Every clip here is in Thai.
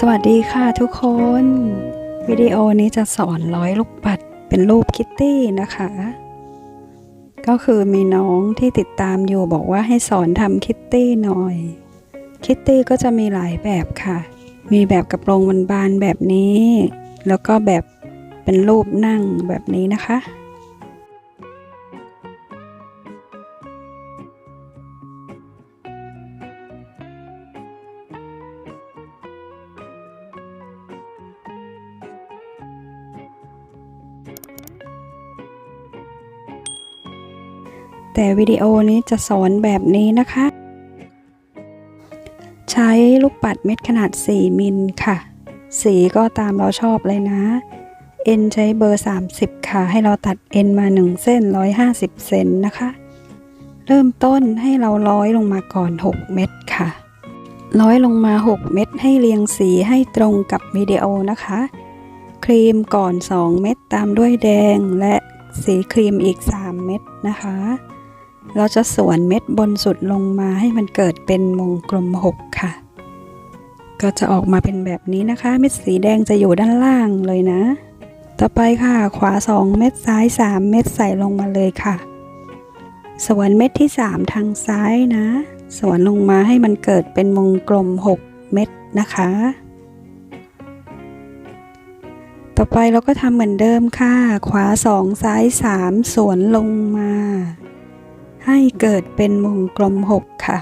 สวัสดีค่ะทุกคน วิดีโอนี้จะสอนร้อยลูกปัดเป็นรูปคิตตี้นะคะ ก็คือมีน้องที่ติดตามอยู่บอกว่าให้สอนทำคิตตี้หน่อย คิตตี้ก็จะมีหลายแบบค่ะ มีแบบกระโปรงบานๆแบบนี้ แล้วก็แบบเป็นรูปนั่งแบบนี้นะคะ แต่วิดีโอนี้จะสอนแบบนี้นะคะ ใช้ลูกปัดเม็ดขนาด 4 มิลค่ะ สีก็ตามเราชอบเลยนะ เอ็นใช้เบอร์ 30 ค่ะ ให้เราตัดเอ็นมา 1 เส้น 150 เซนนะคะ เริ่มต้นให้เราร้อยลงมาก่อน 6 เม็ดค่ะร้อยลงมา 6 เม็ดให้เรียงสีให้ตรงกับวิดีโอนะคะ ครีมก่อน 2 เม็ดตามด้วยแดงและสีครีมอีก 3 เม็ดนะคะ เราจะสวนเม็ดบนสุดลงมาให้มันเกิดเป็นวงกลม 6 ค่ะ ก็จะออกมาเป็นแบบนี้นะคะ เม็ดสีแดงจะอยู่ด้านล่างเลยนะ ต่อไปค่ะ ขวา 2 เม็ดซ้าย 3 เม็ดใส่ลงมาเลยค่ะ สวนเม็ดที่ 3 ทางซ้ายนะ สวนลงมาให้มันเกิดเป็นวงกลม 6 เม็ดนะคะ ต่อไปเราก็ทำเหมือนเดิมค่ะ ขวา 2 ซ้าย 3 สวนลงมา ให้เกิดเป็นวงกลม 6 ค่ะ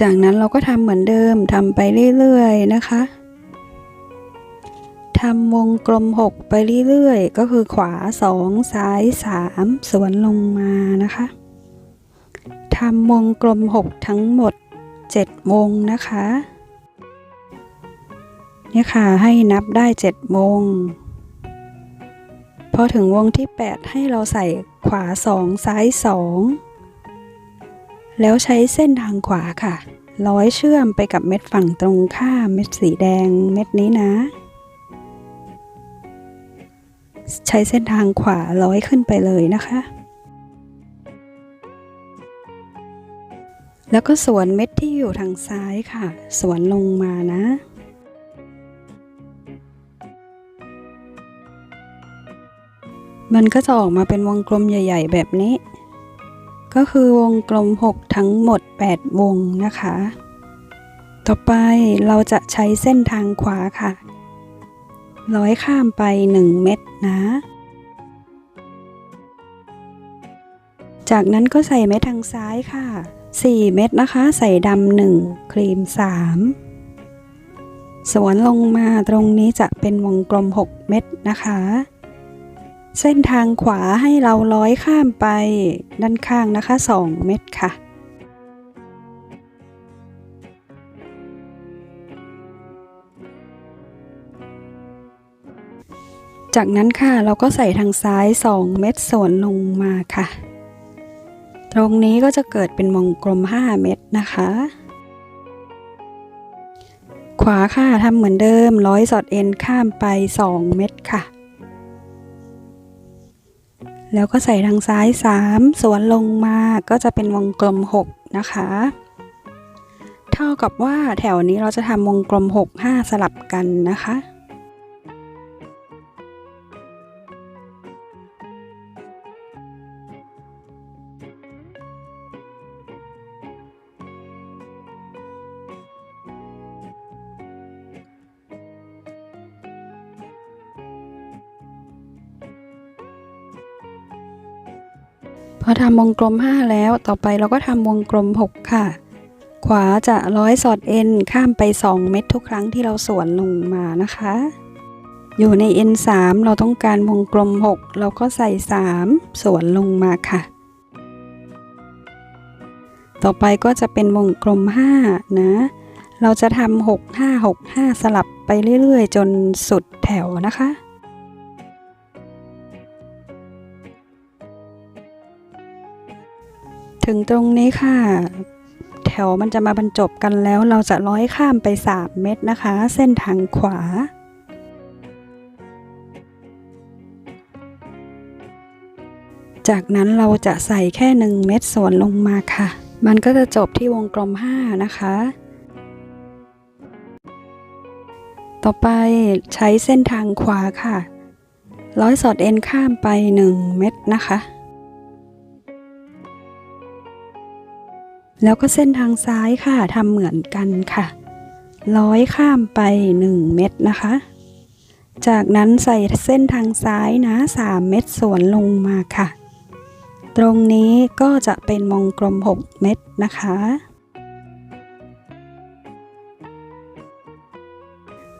จากนั้นเราก็ทำเหมือนเดิมทำไปเรื่อยๆนะคะทำวงกลม 6 ไปเรื่อยๆ ก็คือขวา 2 ซ้าย 3 สวนลงมานะคะทำวงกลม 6 ทั้งหมด 7 วงนะคะเนี่ยค่ะให้นับได้ 7 วง อถึงวงที่ 8 ให้เราใส่ขวา 2 ซ้าย 2 แล้วใช้เส้นทางขวาค่ะ ร้อยเชื่อมไปกับเม็ดฝั่งตรงข้ามเม็ดสีแดงเม็ดนี้นะ ใช้เส้นทางขวาร้อยขึ้นไปเลยนะคะ แล้วก็สวนเม็ดที่อยู่ทางซ้ายค่ะ สวนลงมานะ มันก็จะออกมาเป็นวงกลมใหญ่ ๆ แบบนี้ ก็คือวงกลม 6 ทั้งหมด 8 วงนะคะ ต่อไปเราจะใช้เส้นทางขวาค่ะ ร้อยข้ามไป 1 เม็ดนะ จากนั้นก็ใส่เม็ดทางซ้ายค่ะ 4 เม็ดนะคะ ใส่ดำหนึ่งครีม 3 สวนลงมาตรงนี้จะเป็นวงกลม 6 เม็ดนะคะ เส้นทางขวาให้เราร้อยข้ามไปด้านข้างนะคะ 2 เม็ดค่ะ จากนั้นค่ะเราก็ใส่ทางซ้าย 2 เม็ดส่วนลงมาค่ะ ตรงนี้ก็จะเกิดเป็นวงกลม 5 เม็ดนะคะ ขวาค่ะทำเหมือนเดิมร้อยสอดเอ็นข้ามไป 2 เม็ดค่ะ แล้วก็ใส่ทางซ้าย 3 สวนลงมาก็จะเป็นวงกลม 6 นะคะ เท่ากับว่าแถวนี้เราจะทำวงกลม 6 5 สลับกันนะคะ อทำวงกลม 5 แล้ว ต่อไปเราก็ทำวงกลม 6 ค่ะ ขวาจะร้อยสอดเอ็นข้ามไป 2 เม็ดทุกครั้งที่เราสวนลงมานะคะ อยู่ใน N 3 เราต้องการวงกลม 6 เราก็ใส่ 3 สวนลงมาค่ะ ต่อไปก็จะเป็นวงกลม 5 นะ เราจะทำ6 5 6 5 สลับไปเรื่อย ๆ จนสุดแถวนะคะ ถึงตรงนี้ค่ะ แถวมันจะมาบรรจบกันแล้วเราจะร้อยข้ามไป 3 เม็ดนะคะ เส้นทางขวาจากนั้นเราจะใส่แค่ 1 เม็ดส่วนลงมาค่ะ มันก็จะจบที่วงกลม 5 นะคะ ต่อไปใช้เส้นทางขวาค่ะ ร้อยสอดเอ็นข้ามไป 1 เม็ดนะคะ แล้วก็เส้นทางซ้ายค่ะทำเหมือนกันค่ะ ร้อยข้ามไป 1 เม็ดนะคะ จากนั้นใส่เส้นทางซ้ายนะ 3 เม็ดสวนลงมาค่ะ ตรงนี้ก็จะเป็นวงกลม 6 เม็ดนะคะ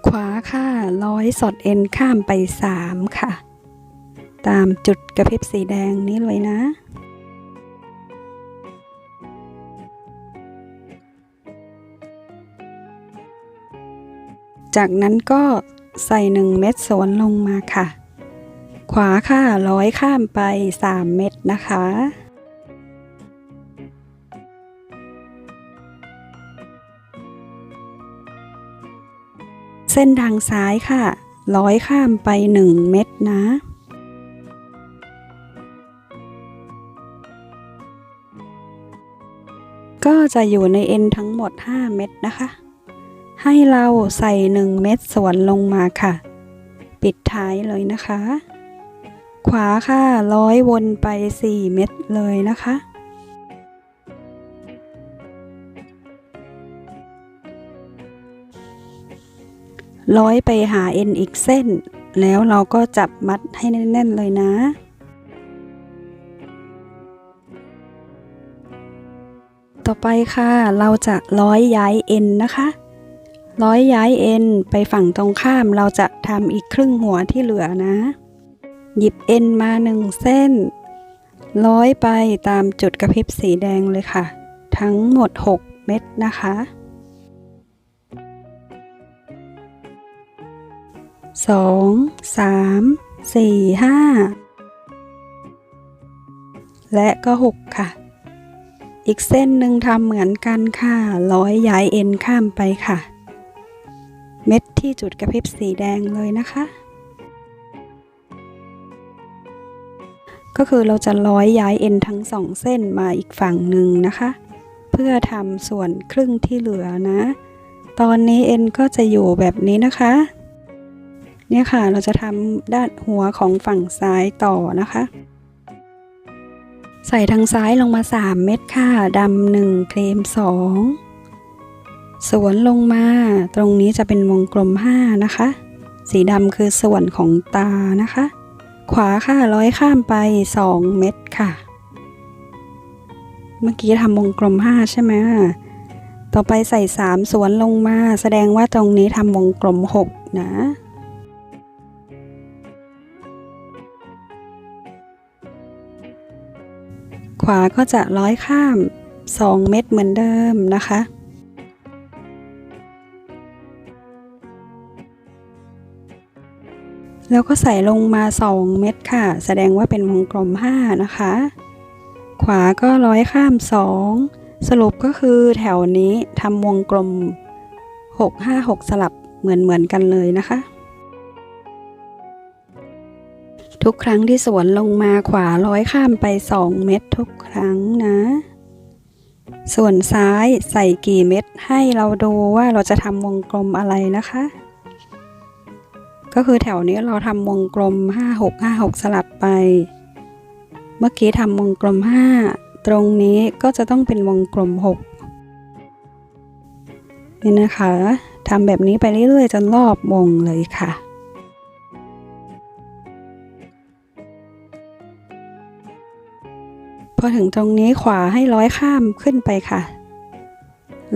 ขวาค่ะร้อยสอดเอ็นข้ามไป 3 ค่ะ ตามจุดกระพริบสีแดงนี้เลยนะ จากนั้นก็ใส่1เม็ดสวนลงมาค่ะ ขวาค่ะร้อยข้ามไป 3 เม็ดนะคะ เส้นทางซ้ายค่ะ ร้อยข้ามไป 1 เม็ดนะก็จะอยู่ในเอ็นทั้งหมด 5 เม็ดนะคะ ให้เราใส่1เม็ดสวนลงมาค่ะ ปิดท้ายเลยนะคะ ขวาค่ะร้อยวนไป 4 เม็ดเลยนะคะ ร้อยไปหาเอ็นอีกเส้น แล้วเราก็จับมัดให้แน่น ๆ เลยนะต่อไปค่ะ เราจะร้อยย้ายเอ็นนะคะ ร้อยย้ายเอ็นไปฝั่งตรงข้ามเราจะทำอีกครึ่งหัวที่เหลือนะ หยิบเอ็นมาหนึ่งเส้น ร้อยไปตามจุดกระพริบสีแดงเลยค่ะ ทั้งหมด 6 เม็ดนะคะ สองสาม สี่ห้า และก็หกค่ะ อีกเส้นหนึ่งทำเหมือนกันค่ะ ร้อยย้ายเอ็นข้ามไปค่ะ เม็ดที่จุดกระพริบสีแดงเลยนะคะ ก็คือเราจะร้อยย้ายเอ็นทั้งสองเส้นมาอีกฝั่งหนึ่งนะคะ เพื่อทำส่วนครึ่งที่เหลือนะ ตอนนี้เอ็นก็จะอยู่แบบนี้นะคะ เนี่ยค่ะเราจะทำด้านหัวของฝั่งซ้ายต่อนะคะ ใส่ทางซ้ายลงมา 3 เม็ดค่ะดำหนึ่งเคลม2 สวนลงมาตรงนี้จะเป็นวงกลม 5 นะคะ สีดำคือส่วนของตานะคะ ขวาค่ะร้อยข้ามไป 2 เม็ดค่ะ เมื่อกี้ทำวงกลม 5 ใช่ไหมต่อไปใส่ 3 สวนลงมา แสดงว่าตรงนี้ทำวงกลม 6 นะขวาก็จะร้อยข้าม 2 เม็ดเหมือนเดิมนะคะ แล้วก็ใส่ลงมา 2 เม็ดค่ะ แสดงว่าเป็นวงกลม 5 นะคะ ขวาก็ร้อยข้าม 2 สรุปก็คือแถวนี้ทำวงกลม 6 5 6 สลับเหมือนเหมือนกันเลยนะคะ ทุกครั้งที่สวนลงมาขวาร้อยข้ามไป 2 เม็ดทุกครั้งนะ ส่วนซ้ายใส่กี่เม็ดให้เราดูว่าเราจะทำวงกลมอะไรนะคะ ก็คือแถวนี้เราทำวงกลม 5 6 5 6 สลับไป เมื่อกี้ทำวงกลม 5 ตรงนี้ก็จะต้องเป็นวงกลม 6 นี่นะคะทำแบบนี้ไปเรื่อยๆจนรอบวงเลยค่ะพอถึงตรงนี้ขวาให้ร้อยข้ามขึ้นไปค่ะ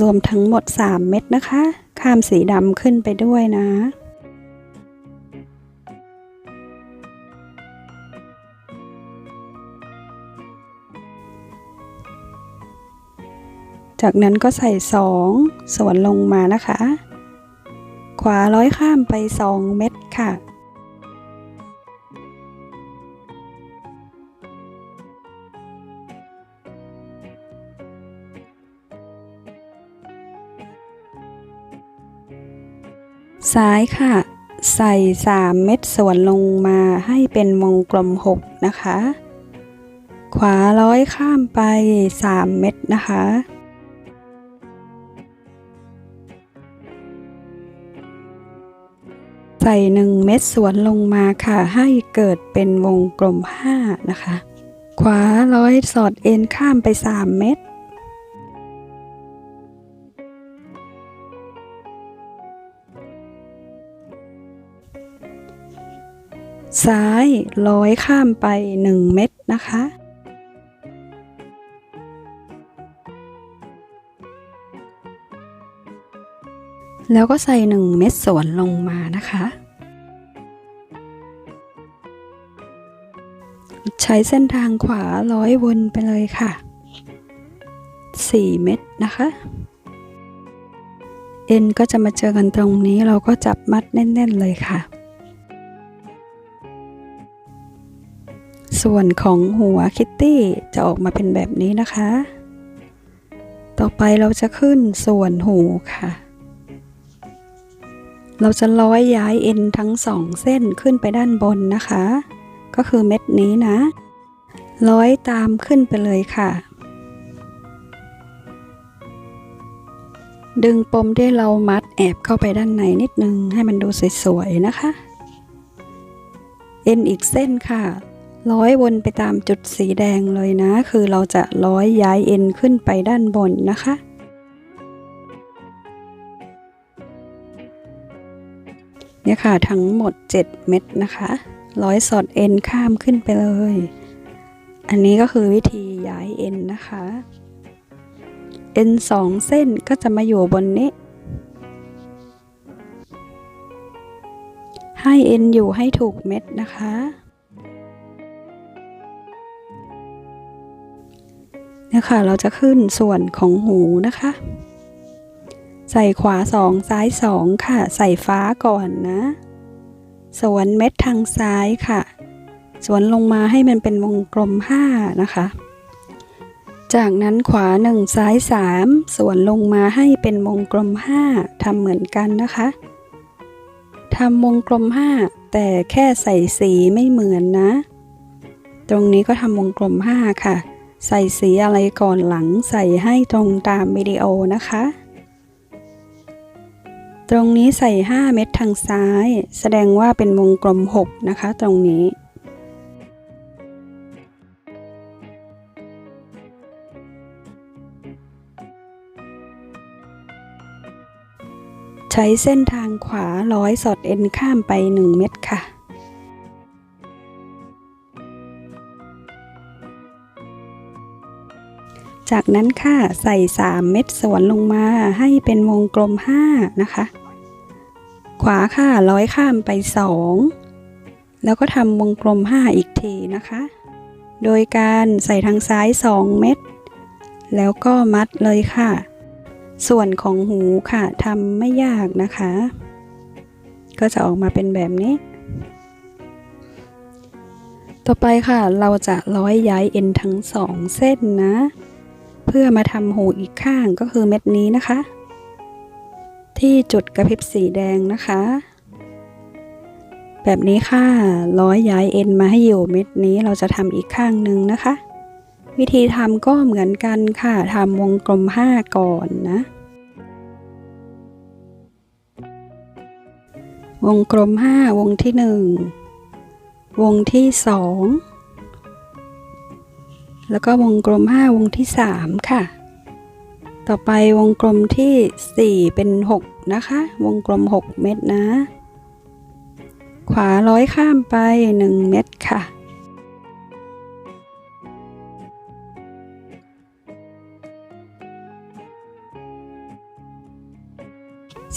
รวมทั้งหมด 3 เม็ดนะคะ ข้ามสีดำขึ้นไปด้วยนะ จากนั้นก็ใส่ 2 ส่วนลงมานะคะ ขวาร้อยข้ามไป 2 เม็ดค่ะ ซ้ายค่ะ ใส่ 3 เม็ดส่วนลงมาให้เป็นวงกลม 6 นะคะ ขวาร้อยข้ามไป 3 เม็ดนะคะ ใส่หนึ่งเม็ดสวนลงมาค่ะ ให้เกิดเป็นวงกลม 5 นะคะ ขวาร้อยสอดเอ็นข้ามไป 3 เม็ดซ้ายร้อยข้ามไป 1 เม็ดนะคะ แล้วก็ใส่ 1 เม็ดสวนลงมานะคะ ใช้เส้นทางขวาร้อยวนไปเลยค่ะ 4 เม็ดนะคะ เอ็นก็จะมาเจอกันตรงนี้เราก็จับมัดแน่น ๆ เลยค่ะ ส่วนของหัวคิตตี้จะออกมาเป็นแบบนี้นะคะ ต่อไปเราจะขึ้นส่วนหูค่ะ เราจะร้อยย้ายเอ็นทั้งสองเส้นขึ้นไปด้านบนนะคะ ก็คือเม็ดนี้นะ ร้อยตามขึ้นไปเลยค่ะ ดึงปมที่เรามัดแอบเข้าไปด้านในนิดนึง ให้มันดูสวยๆนะคะ เอ็นอีกเส้นค่ะ ร้อยวนไปตามจุดสีแดงเลยนะ คือเราจะร้อยย้ายเอ็นขึ้นไปด้านบนนะคะ เนี่ยค่ะทั้งหมด 7 เม็ดนะคะร้อยสอดเอ็นข้ามขึ้นไปเลย อันนี้ก็คือวิธีย้ายเอ็นนะคะ เอ็นสองเส้นก็จะมาอยู่บนนี้ ให้เอ็นอยู่ให้ถูกเม็ดนะคะ เนี่ยค่ะเราจะขึ้นส่วนของหูนะคะ ใส่ขวาสองซ้ายสองค่ะ ใส่ฟ้าก่อนนะ สวนเม็ดทางซ้ายค่ะ สวนลงมาให้มันเป็นวงกลม 5 นะคะ จากนั้นขวา 1 ซ้าย 3 สวนลงมาให้เป็นวงกลม 5ทำเหมือนกันนะคะทำวงกลม 5 แต่แค่ใส่สีไม่เหมือนนะ ตรงนี้ก็ทำวงกลม 5 ค่ะ ใส่สีอะไรก่อนหลังใส่ให้ตรงตามวิดีโอนะคะ ตรงนี้ใส่ 5 เม็ดทางซ้าย แสดงว่าเป็นวงกลม 6 นะคะ ตรงนี้ ใช้เส้นทางขวาร้อยสอดเอ็นข้ามไป 1 เม็ดค่ะจากนั้นค่ะใส่ 3 เม็ดสวนลงมาให้เป็นวงกลม 5 นะคะ ขวาค่ะร้อยข้ามไป 2 แล้วก็ทำวงกลม 5 อีกทีนะคะ โดยการใส่ทางซ้าย 2 เม็ดแล้วก็มัดเลยค่ะ ส่วนของหูค่ะทำไม่ยากนะคะ ก็จะออกมาเป็นแบบนี้ ต่อไปค่ะเราจะร้อยย้ายเอ็นทั้งสองเส้นนะ เพื่อมาทำหูอีกข้างก็คือเม็ดนี้นะคะ ที่จุดกระพริบสีแดงนะคะ แบบนี้ค่ะ ร้อยย้ายเอ็นมาให้อยู่เม็ดนี้เราจะทำอีกข้างหนึ่งนะคะ วิธีทำก็เหมือนกันค่ะทำวงกลม 5 ก่อนนะ วงกลม 5 วงที่ 1 วงที่ 2 แล้วก็วงกลม 5 วงที่ 3 ค่ะต่อไปวงกลมที่ 4 เป็น 6 นะคะ วงกลม 6 เม็ดนะ ขวาร้อยข้ามไป 1 เม็ดค่ะ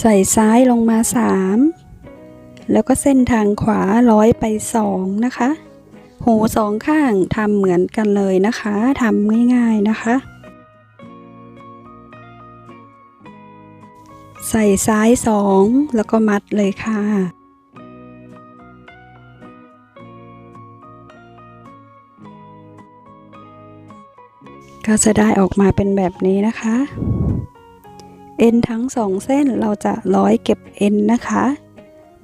ใส่ซ้ายลงมา 3 แล้วก็เส้นทางขวาร้อยไป 2 นะคะ หูสองข้างทำเหมือนกันเลยนะคะทำง่ายๆนะคะ ใส่ซ้าย2แล้วก็มัดเลยค่ะ ก็จะได้ออกมาเป็นแบบนี้นะคะ เอ็นทั้งสองเส้นเราจะร้อยเก็บเอ็นนะคะ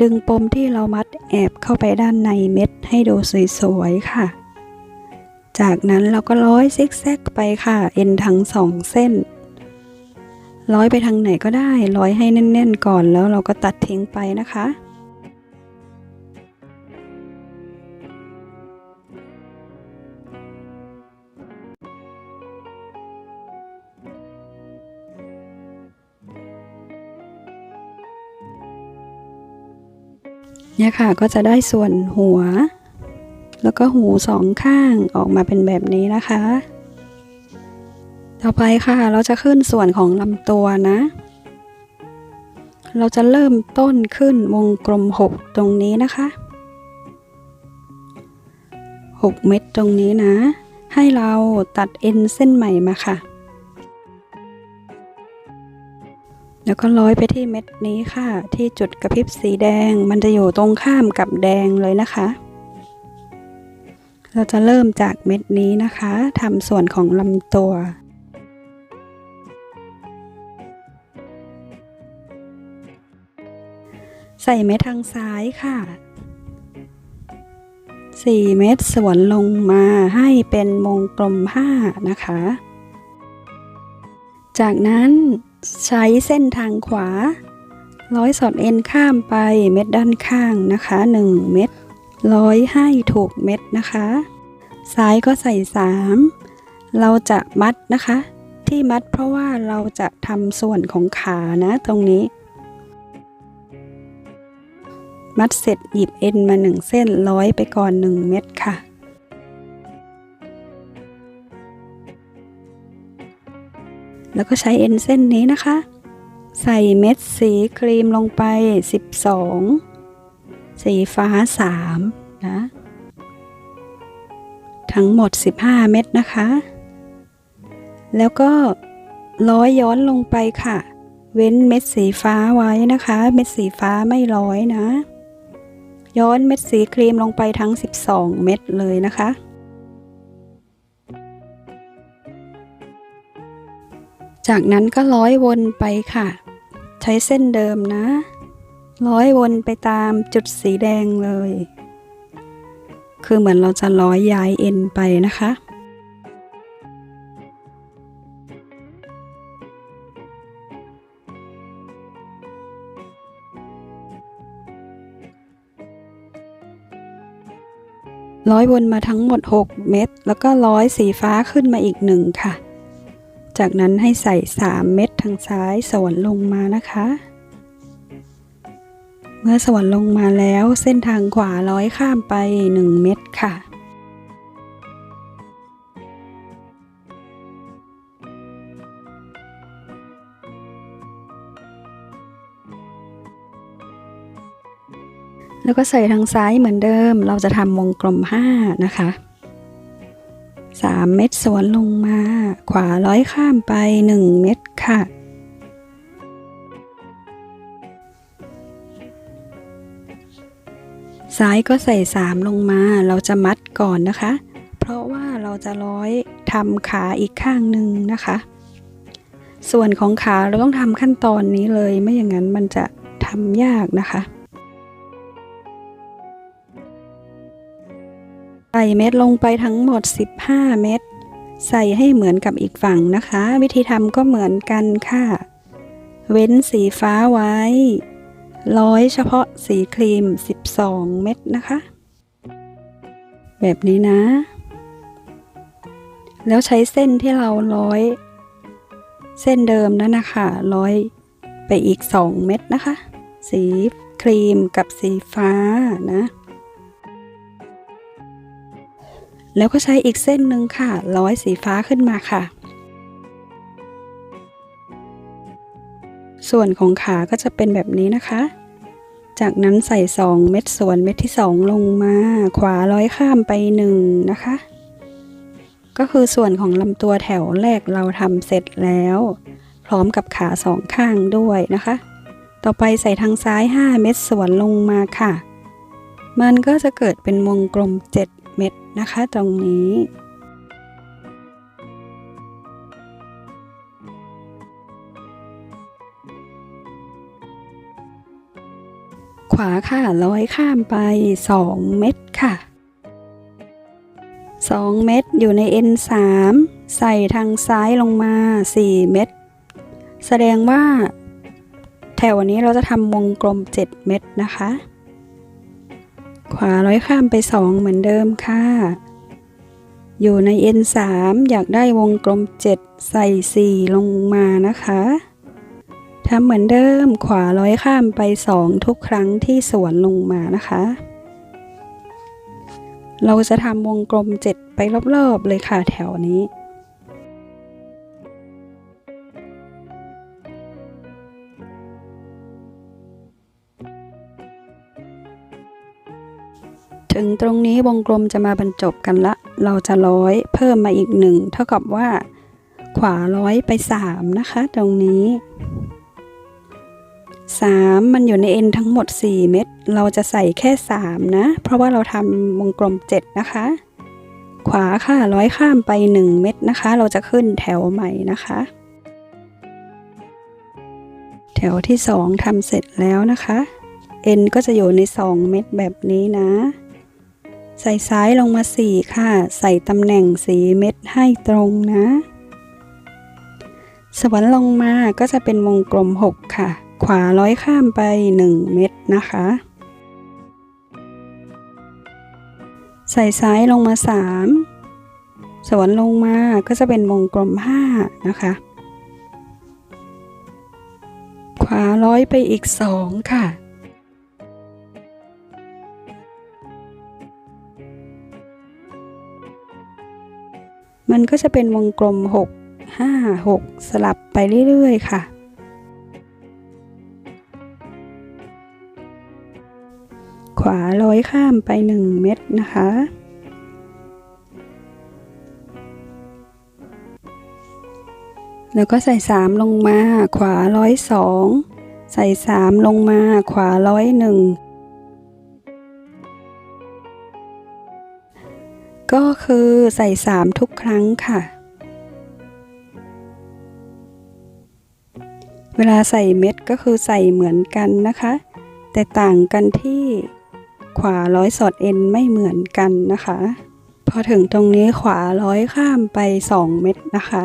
ดึงปมที่เรามัดแอบเข้าไปด้านในเม็ดให้ดูสวยๆค่ะ จากนั้นเราก็ร้อยซิกแซกไปค่ะ เอ็นทั้งสองเส้น ร้อยไปทางไหนก็ได้ ร้อยให้แน่น ๆ ก่อนแล้วเราก็ตัดทิ้งไปนะคะเนี่ยค่ะก็จะได้ส่วนหัว แล้วก็หูสองข้างออกมาเป็นแบบนี้นะคะ ต่อไปค่ะเราจะขึ้นส่วนของลำตัวนะ เราจะเริ่มต้นขึ้นวงกลม 6 ตรงนี้นะคะ 6 เม็ดตรงนี้นะ ให้เราตัดเอ็นเส้นใหม่มาค่ะ แล้วก็ร้อยไปที่เม็ดนี้ค่ะ ที่จุดกระพริบสีแดงมันจะอยู่ตรงข้ามกับแดงเลยนะคะเราจะเริ่มจากเม็ดนี้นะคะทำส่วนของลำตัว ใส่เม็ดทางซ้ายค่ะ 4 เม็ดสวนลงมาให้เป็นวงกลม 5 นะคะ จากนั้นใช้เส้นทางขวา ร้อยสอดเอ็นข้ามไปเม็ดด้านข้างนะคะ 1 เม็ดร้อยให้ถูกเม็ดนะคะ ซ้ายก็ใส่ 3 เราจะมัดนะคะ ที่มัดเพราะว่าเราจะทำส่วนของขานะตรงนี้ มัดเสร็จหยิบเอ็นมาหนึ่งเส้นร้อยไปก่อน1เม็ดค่ะ แล้วก็ใช้เอ็นเส้นนี้นะคะ ใส่เม็ดสีครีมลงไป 12 สีฟ้า 3 นะ ทั้งหมด 15 เม็ดนะคะ แล้วก็ร้อยย้อนลงไปค่ะเว้นเม็ดสีฟ้าไว้นะคะ เม็ดสีฟ้าไม่ร้อยนะ ย้อนเม็ดสีครีมลงไปทั้ง 12 เม็ดเลยนะคะ จากนั้นก็ร้อยวนไปค่ะ ใช้เส้นเดิมนะ ร้อยวนไปตามจุดสีแดงเลย คือเหมือนเราจะร้อยย้ายเอ็นไปนะคะ ร้อยวนมาทั้งหมด 6 เม็ดแล้วก็ร้อยสีฟ้าขึ้นมาอีกหนึ่งค่ะ จากนั้นให้ใส่ 3 เม็ดทางซ้ายสวนลงมานะคะ เมื่อสวนลงมาแล้วเส้นทางขวาร้อยข้ามไป 1 เม็ดค่ะ แล้วก็ใส่ทางซ้ายเหมือนเดิม เราจะทำวงกลม 5 นะคะ 3 เม็ดสวนลงมา ขวาร้อยข้ามไป 1 เม็ดค่ะ ซ้ายก็ใส่ 3 ลงมา เราจะมัดก่อนนะคะ เพราะว่าเราจะร้อยทำขาอีกข้างหนึ่งนะคะ ส่วนของขาเราต้องทำขั้นตอนนี้เลย ไม่อย่างนั้นมันจะทำยากนะคะ ใส่เม็ดลงไปทั้งหมด 15 เม็ด ใส่ให้เหมือนกับอีกฝั่งนะคะ วิธีทำก็เหมือนกันค่ะ เว้นสีฟ้าไว้ ร้อยเฉพาะสีครีม 12 เม็ดนะคะ แบบนี้นะ แล้วใช้เส้นที่เราร้อย เส้นเดิมนั่นนะคะร้อยไปอีก 2 เม็ดนะคะ สีครีมกับสีฟ้านะ แล้วก็ใช้อีกเส้นหนึ่งค่ะ ร้อยสีฟ้าขึ้นมาค่ะ ส่วนของขาก็จะเป็นแบบนี้นะคะ จากนั้นใส่ 2 เม็ดส่วนเม็ดที่ 2 ลงมา ขวาร้อยข้ามไป 1 นะคะ ก็คือส่วนของลำตัวแถวแรกเราทำเสร็จแล้ว พร้อมกับขาสองข้างด้วยนะคะ ต่อไปใส่ทางซ้าย 5 เม็ดส่วนลงมาค่ะ มันก็จะเกิดเป็นวงกลม7เม็ด นะคะ ตรงนี้ขวาค่ะร้อยข้ามไป 2 เม็ดค่ะ 2 เม็ดอยู่ใน N3 ใส่ทางซ้ายลงมา 4 เม็ดแสดงว่า แถวนี้เราจะทำวงกลม 7 เม็ดนะคะ ขวาร้อยข้ามไป 2 เหมือนเดิมค่ะ อยู่ใน N3 อยากได้วงกลม 7 ใส่ 4 ลงมานะคะแถำเหมือนเดิมขวาร้อยข้ามไปสองทุกครั้งที่สวนลงมานะคะ เราจะทำวงกลมเจ็ดไปรอบๆเลยค่ะแถวนี้ ถึงตรงนี้วงกลมจะมาบรรจบกันละ เราจะร้อยเพิ่มมาอีกหนึ่งเท่ากับว่า ขวาร้อยไปสามนะคะ ตรงนี้สามมันอยู่ในเอ็นทั้งหมด 4 เม็ดเราจะใส่แค่ 3 นะ เพราะว่าเราทำวงกลม 7 นะคะ ขวาค่ะร้อยข้ามไป 1 เม็ดนะคะ เราจะขึ้นแถวใหม่นะคะ แถวที่ 2ทำเสร็จแล้วนะคะเอ็นก็จะอยู่ใน 2 เม็ดแบบนี้นะ ใส่ซ้ายลงมา 4 ค่ะ ใส่ตำแหน่ง4เม็ดให้ตรงนะ สวนลงมาก็จะเป็นวงกลม 6 ค่ะ ขวาร้อยข้ามไป 1 เม็ดนะคะ ใส่ซ้ายลงมา 3 สวนลงมาก็จะเป็นวงกลม 5 นะคะ ขวาร้อยไปอีก 2 ค่ะ มันก็จะเป็นวงกลม 6 5 6 สลับไปเรื่อยๆ ค่ะ ขวาร้อยข้ามไป 1 เม็ดนะคะ แล้วก็ใส่ 3 ลงมา ขวาร้อยสองใส่ 3 ลงมา ขวาร้อยหนึ่ง คือใส่3ทุกครั้งค่ะ เวลาใส่เม็ดก็คือใส่เหมือนกันนะคะ แต่ต่างกันที่ขวาร้อยสอดเอ็นไม่เหมือนกันนะคะ พอถึงตรงนี้ขวาร้อยข้ามไป 2 เม็ดนะคะ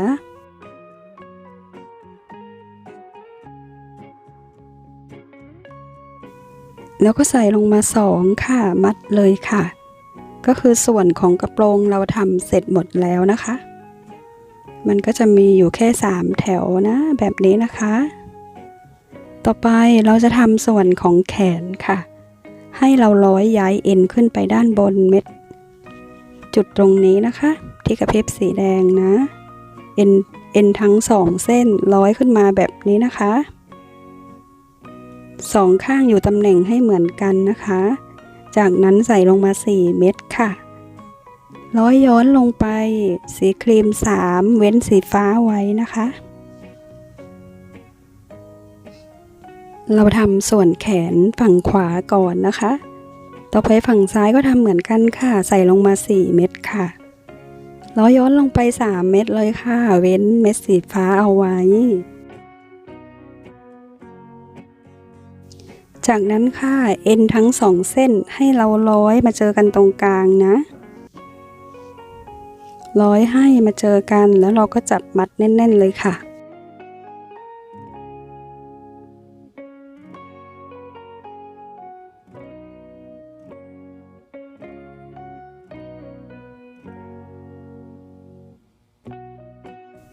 แล้วก็ใส่ลงมาสองค่ะ มัดเลยค่ะ ก็คือส่วนของกระโปรงเราทำเสร็จหมดแล้วนะคะ มันก็จะมีอยู่แค่ 3 แถวนะแบบนี้นะคะ ต่อไปเราจะทำส่วนของแขนค่ะ ให้เราร้อยย้ายเอ็นขึ้นไปด้านบนเม็ด จุดตรงนี้นะคะ ที่กระพริบสีแดงนะ เอ็นเอ็นทั้งสองเส้นร้อยขึ้นมาแบบนี้นะคะสองข้างอยู่ตำแหน่งให้เหมือนกันนะคะ จากนั้นใส่ลงมา 4 เม็ดค่ะ ร้อยย้อนลงไป สีครีม 3 เว้นสีฟ้าไว้นะคะ เราทำส่วนแขนฝั่งขวาก่อนนะคะ ต่อไปฝั่งซ้ายก็ทำเหมือนกันค่ะ ใส่ลงมา 4 เม็ดค่ะ ร้อยย้อนลงไป 3 เม็ดเลยค่ะ เว้นเม็ดสีฟ้าเอาไว้ จากนั้นค่ะเอ็นทั้งสองเส้นให้เราร้อยมาเจอกันตรงกลางนะ ร้อยให้มาเจอกันแล้วเราก็จับมัดแน่น ๆ เลยค่ะ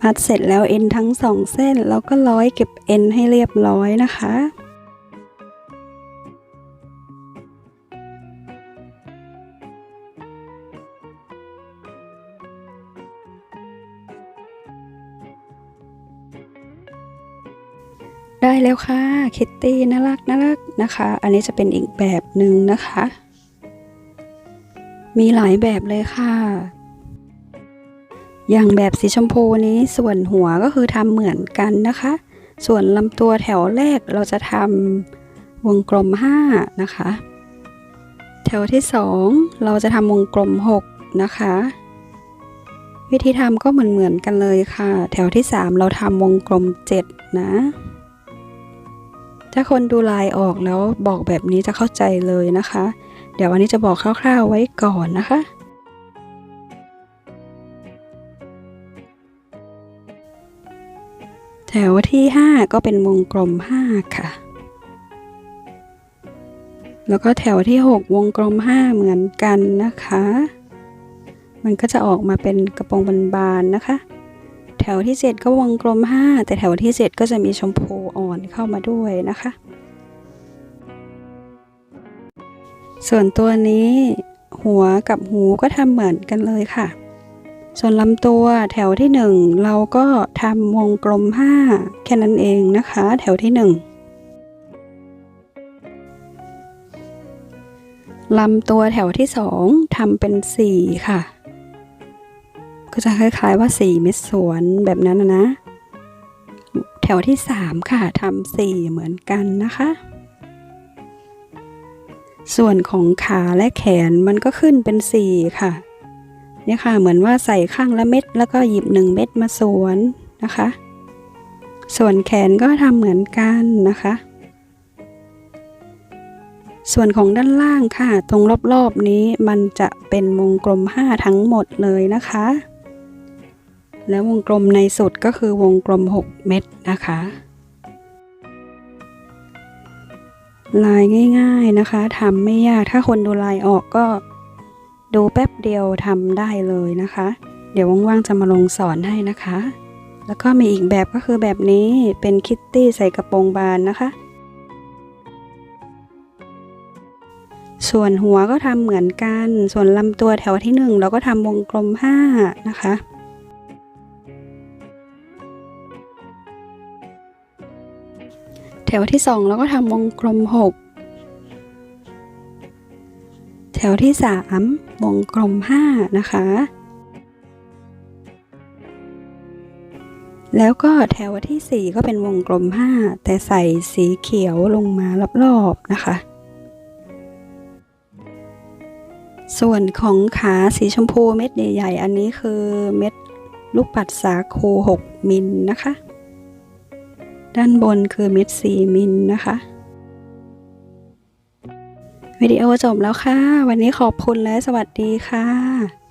มัดเสร็จแล้วเอ็นทั้งสองเส้น เราก็ร้อยเก็บเอ็นให้เรียบร้อยนะคะ ได้แล้วค่ะคิตตี้น่ารักน่ารักนะคะ อันนี้จะเป็นอีกแบบหนึ่งนะคะ มีหลายแบบเลยค่ะ อย่างแบบสีชมพูนี้ส่วนหัวก็คือทำเหมือนกันนะคะ ส่วนลำตัวแถวแรกเราจะทำวงกลม 5 นะคะ แถวที่ 2 เราจะทำวงกลม 6 นะคะวิธีทำก็เหมือนเหมือนกันเลยค่ะ แถวที่ 3 เราทำวงกลม 7 นะ ถ้าคนดูลายออกแล้วบอกแบบนี้จะเข้าใจเลยนะคะ เดี๋ยววันนี้จะบอกคร่าวๆไว้ก่อนนะคะ แถวที่ 5 ก็เป็นวงกลม 5 ค่ะ แล้วก็แถวที่ 6 วงกลม 5 เหมือนกันนะคะ มันก็จะออกมาเป็นกระโปรงบานๆนะคะ แถวที่ 7 ก็วงกลม 5 แต่แถวที่ 7 ก็จะมีชมพูอ่อนเข้ามาด้วยนะคะ ส่วนตัวนี้หัวกับหูก็ทำเหมือนกันเลยค่ะ ส่วนลำตัวแถวที่ 1 เราก็ทำวงกลม 5 แค่นั้นเองนะคะ แถวที่ 1ลำตัวแถวที่2ทำเป็น4ค่ะ ก็จะคล้ายๆว่า4เม็ดสวนแบบนั้นนะนะแถวที่3ค่ะทำ4เหมือนกันนะคะ ส่วนของขาและแขนมันก็ขึ้นเป็น4ค่ะเนี่ยค่ะเหมือนว่าใส่ข้างละเม็ดแล้วก็หยิบ1เม็ดมาสวนนะคะ ส่วนแขนก็ทำเหมือนกันนะคะ ส่วนของด้านล่างค่ะ ตรงรอบๆนี้มันจะเป็นวงกลม 5 ทั้งหมดเลยนะคะ แล้ววงกลมในสุดก็คือวงกลม 6 เม็ดนะคะ ลายง่าย ๆนะคะทำไม่ยากถ้าคนดูลายออกก็ดูแป๊บเดียวทำได้เลยนะคะ เดี๋ยวว่างๆจะมาลงสอนให้นะคะ แล้วก็มีอีกแบบก็คือแบบนี้เป็นคิตตี้ใส่กระโปรงบานนะคะ ส่วนหัวก็ทำเหมือนกัน ส่วนลำตัวแถวที่หนึ่งเราก็ทำวงกลม 5 นะคะ แถวที่สองเราก็ทำวงกลม 6 แถวที่สามวงกลม 5 นะคะ แล้วก็แถวที่ 4 ก็เป็นวงกลม 5 แต่ใส่สีเขียวลงมารอบๆนะคะ ส่วนของขาสีชมพูเม็ดใหญ่ๆ อันนี้คือเม็ดลูกปัดสาคู 6 มิลนะคะ ด้านบนคือเม็ด4มิลนะคะวิดีโอจบแล้วค่ะ วันนี้ขอบคุณและสวัสดีค่ะ